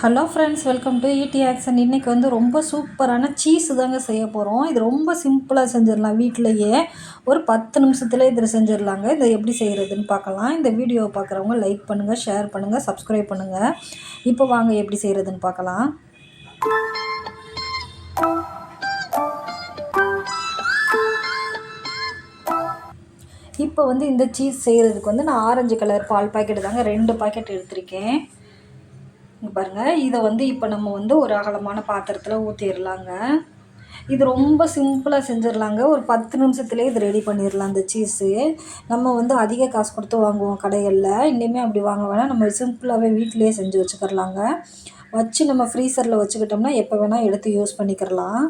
Hello friends welcome to ED action இன்றைக்கி வந்து ரொம்ப சூப்பரான சீஸ் தாங்க செய்ய போகிறோம் இது ரொம்ப சிம்பிளாக செஞ்சிடலாம் வீட்டிலையே ஒரு பத்து நிமிஷத்தில் இதில் செஞ்சிடலாங்க. இதை எப்படி செய்கிறதுன்னு பார்க்கலாம். இந்த வீடியோவை பார்க்குறவங்க லைக் பண்ணுங்கள் ஷேர் பண்ணுங்கள் சப்ஸ்கிரைப் பண்ணுங்கள் இப்போ வாங்க எப்படி செய்கிறதுன்னு பார்க்கலாம். இப்போ வந்து இந்த சீஸ் செய்கிறதுக்கு வந்து நான் ஆரஞ்சு கலர் பால் பாக்கெட் தாங்க ரெண்டு பாக்கெட் எடுத்திருக்கேன். இங்கே பாருங்கள் இதை வந்து இப்போ நம்ம வந்து ஒரு அகலமான பாத்திரத்தில் ஊற்றிடலாங்க இது ரொம்ப சிம்பிளாக செஞ்சிடலாங்க ஒரு பத்து நிமிஷத்துலேயே இது ரெடி பண்ணிடலாம் இந்த சீஸு நம்ம வந்து அதிக காசு கொடுத்து வாங்குவோம் கடைகளில். இனிமேல் அப்படி வாங்க வேணால் நம்ம சிம்பிளாகவே வீட்டிலேயே செஞ்சு வச்சுக்கிறலாங்க வச்சு நம்ம ஃப்ரீசரில் வச்சுக்கிட்டோம்னா எப்போ வேணால் எடுத்து யூஸ் பண்ணிக்கிறலாம்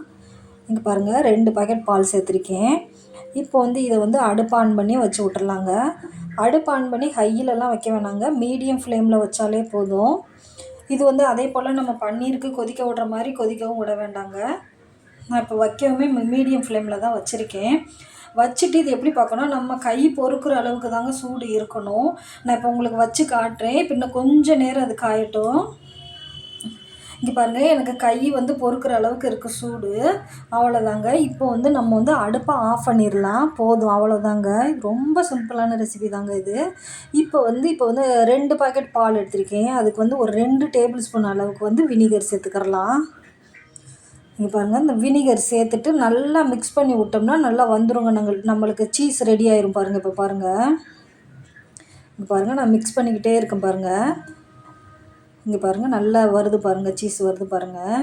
இங்கே பாருங்கள் ரெண்டு பாக்கெட் பால் சேர்த்துருக்கேன். இப்போ வந்து இதை வந்து அடுப்பு ஆன் பண்ணி வச்சு விட்டுறலாங்க அடுப்பு ஆன் பண்ணி ஹையிலலாம் வைக்க வேணாங்க. மீடியம் ஃப்ளேமில் வச்சாலே போதும். இது வந்து அதே போல் நம்ம பன்னீருக்கு கொதிக்க விடுற மாதிரி கொதிக்கவும் விட வேண்டாங்க. நான் இப்போ வைக்கவுமே மீடியம் ஃப்ளேமில் தான் வச்சுருக்கேன். வச்சுட்டு இது எப்படி பார்க்கணும் நம்ம கை பொறுக்கிற அளவுக்கு தாங்க சூடு இருக்கணும். நான் இப்போ உங்களுக்கு வச்சு காட்டுறேன். இப்போ இன்னும் கொஞ்சம் நேரம் அது காயட்டும் இங்கே பாருங்கள் எனக்கு கை வந்து பொறுக்கிற அளவுக்கு இருக்குது சூடு. அவ்வளோதாங்க இப்போ வந்து நம்ம வந்து அடுப்பை ஆஃப் பண்ணிடலாம் போதும் அவ்வளோதாங்க ரொம்ப சிம்பிளான ரெசிபி தாங்க இது. இப்போ வந்து இப்போ வந்து ரெண்டு பாக்கெட் பால் எடுத்திருக்கேன். அதுக்கு வந்து ஒரு ரெண்டு டேபிள் ஸ்பூன் அளவுக்கு வந்து வினிகர் சேர்த்துக்கிறலாம். இங்கே பாருங்கள் இந்த வினிகர் சேர்த்துட்டு நல்லா மிக்ஸ் பண்ணி விட்டோம்னா நல்லா வந்துருங்க. நாங்கள் நம்மளுக்கு சீஸ் ரெடி ஆயிரும் பாருங்கள் இப்போ பாருங்கள் இங்கே பாருங்கள் நான் மிக்ஸ் பண்ணிக்கிட்டே இருக்கேன் பாருங்கள் இங்கே பாருங்கள் நல்லா வருது பாருங்கள் சீஸ் வருது பாருங்கள்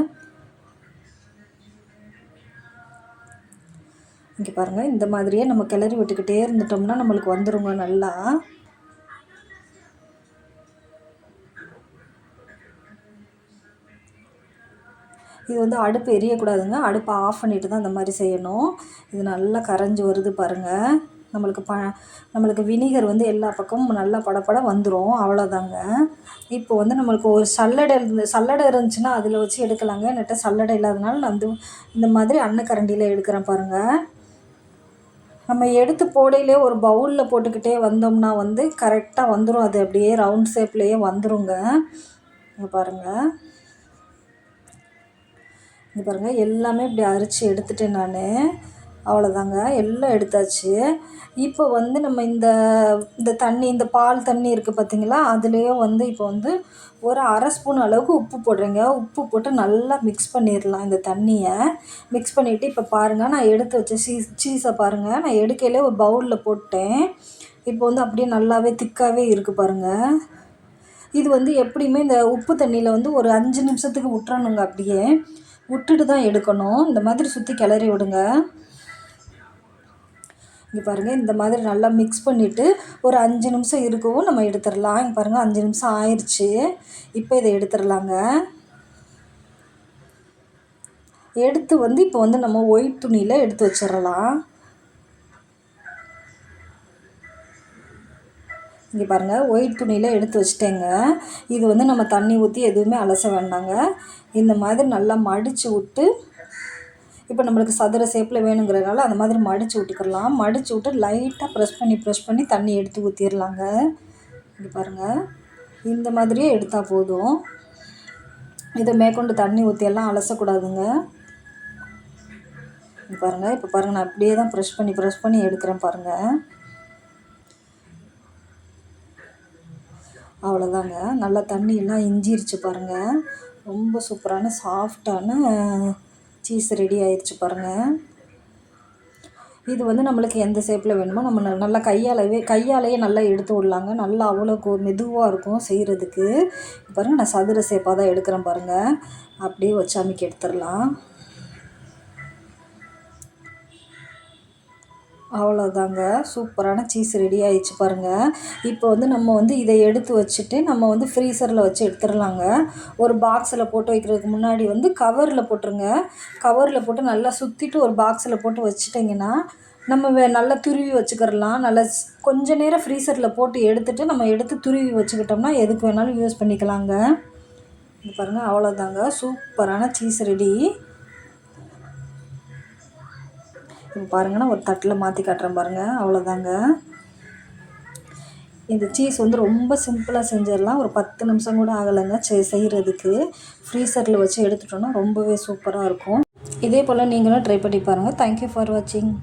இங்கே பாருங்கள் இந்த மாதிரியே நம்ம கிளறி விட்டுக்கிட்டே இருந்துட்டோம்னா நம்மளுக்கு வந்துருங்க நல்லா. இது வந்து அடுப்பு எரியக்கூடாதுங்க அடுப்பை ஆஃப் பண்ணிவிட்டு தான் இந்த மாதிரி செய்யணும். இது நல்லா கரைஞ்சி வருது பாருங்கள் நம்மளுக்கு ப நம்மளுக்கு வினிகர் வந்து எல்லா பக்கமும் நல்லா படப்பட வந்துடும் அவ்வளோதாங்க இப்போ வந்து நம்மளுக்கு ஒரு சல்லடை இருந்து சல்லடை இருந்துச்சுன்னா அதில் வச்சு எடுக்கலாங்க. என்கிட்ட சல்லடை இல்லாதனால நான் வந்து இந்த மாதிரி அன்னக்கரண்டியில் எடுக்கிறேன் பாருங்கள் நம்ம எடுத்து போடையிலே ஒரு பவுலில் போட்டுக்கிட்டே வந்தோம்னா வந்து கரெக்டாக வந்துடும் அது அப்படியே ரவுண்ட் ஷேப்லேயே வந்துருங்க. இங்கே பாருங்கள் இங்கே பாருங்கள் எல்லாமே இப்படி அரிச்சு எடுத்துட்டேன் நான். அவ்வளோதாங்க எல்லாம் எடுத்தாச்சு. இப்போ வந்து நம்ம இந்த இந்த தண்ணி இந்த பால் தண்ணி இருக்குது பார்த்தீங்களா அதுலேயே வந்து இப்போ வந்து ஒரு அரை ஸ்பூன் அளவுக்கு உப்பு போடுறேங்க. உப்பு போட்டு நல்லா மிக்ஸ் பண்ணிடலாம் இந்த தண்ணியை. மிக்ஸ் பண்ணிவிட்டு இப்போ பாருங்கள் நான் எடுத்து வச்ச சீஸ் சீஸை பாருங்கள் நான் எடுக்கையிலே ஒரு பவுலில் போட்டேன். இப்போ வந்து அப்படியே நல்லாவே திக்காகவே இருக்குது பாருங்கள் இது வந்து எப்படியுமே இந்த உப்பு தண்ணியில் வந்து ஒரு அஞ்சு நிமிஷத்துக்கு விட்டுறணுங்க அப்படியே. விட்டுட்டு தான் எடுக்கணும். இந்த மாதிரி சுற்றி கிளறி விடுங்க. இங்கே பாருங்கள் இந்த மாதிரி நல்லா மிக்ஸ் பண்ணிவிட்டு ஒரு அஞ்சு நிமிஷம் இருக்கவும் நம்ம எடுத்துடலாம் இங்கே பாருங்கள் அஞ்சு நிமிஷம் ஆயிடுச்சு இப்போ இதை எடுத்துடலாங்க எடுத்து வந்து இப்போ வந்து நம்ம ஒயிட் துணியில் எடுத்து வச்சிடலாம் இங்கே பாருங்கள் ஒயிட் துணியில் எடுத்து வச்சிட்டேங்க. இது வந்து நம்ம தண்ணி ஊற்றி எதுவுமே அலச வேண்டாங்க. இந்த மாதிரி நல்லா மடித்து விட்டு இப்போ நம்மளுக்கு சதுர ஷேப்பில் வேணுங்கிறதுனால அந்த மாதிரி மடித்து விட்டுக்கிடலாம். மடித்து விட்டு லைட்டாக ப்ரெஸ் பண்ணி ப்ரெஸ் பண்ணி தண்ணி எடுத்து ஊற்றிடலாங்க இங்கே பாருங்கள் இந்த மாதிரியே எடுத்தால் போதும். இதை மேற்கொண்டு தண்ணி ஊற்றியெல்லாம் அலசக்கூடாதுங்க. பாருங்கள் இப்போ பாருங்கள் நான் அப்படியே தான் ப்ரெஷ் பண்ணி ப்ரெஷ் பண்ணி எடுக்கிறேன் பாருங்கள் அவ்வளோதாங்க நல்லா தண்ணியெல்லாம் இஞ்சிருச்சு பாருங்கள் ரொம்ப சூப்பரான சாஃப்டான சீஸ் ரெடி ஆயிடுச்சு பாருங்கள் இது வந்து நம்மளுக்கு எந்த ஷேப்பில் வேணுமோ நம்ம நல்லா கையாலவே கையாலேயே நல்லா எடுத்து விடலாங்க. நல்லா அவ்வளோ மெதுவாக இருக்கும் செய்கிறதுக்கு பாருங்கள் நான் சதுர ஷேப்பாக தான் எடுக்கிறேன் பாருங்கள் அப்படியே வச்சு எடுத்துடலாம். அவ்வளோதாங்க சூப்பரான சீஸ் ரெடி ஆயிடுச்சு பாருங்கள் இப்போ வந்து நம்ம வந்து இதை எடுத்து வச்சுட்டு நம்ம வந்து ஃப்ரீசரில் வச்சு எடுத்துடலாங்க. ஒரு பாக்ஸில் போட்டு வைக்கிறதுக்கு முன்னாடி வந்து கவரில் போட்டுருங்க. கவரில் போட்டு நல்லா சுற்றிட்டு ஒரு பாக்ஸில் போட்டு வச்சுட்டிங்கன்னா நம்ம வே நல்லா துருவி வச்சுக்கிறலாம். நல்லா கொஞ்ச நேரம் ஃப்ரீசரில் போட்டு எடுத்துகிட்டு நம்ம எடுத்து துருவி வச்சுக்கிட்டோம்னா எதுக்கு வேணாலும் யூஸ் பண்ணிக்கலாங்க. இது பாருங்கள் அவ்வளோதாங்க சூப்பரான சீஸ் ரெடி பாருங்கன்னா ஒரு தட்டில் மாற்றி காட்டுறேன் பாருங்கள் அவ்வளோதாங்க இந்த சீஸ் வந்து ரொம்ப சிம்பிளாக செஞ்சிடலாம். ஒரு பத்து நிமிஷம் கூட ஆகலைங்க செ- செய்கிறதுக்கு ஃப்ரீசரில் வச்சு எடுத்துட்டோன்னா ரொம்பவே சூப்பராக இருக்கும். இதே போல் நீங்களும் ட்ரை பண்ணி பாருங்கள் தேங்க்யூ ஃபார் வாட்சிங்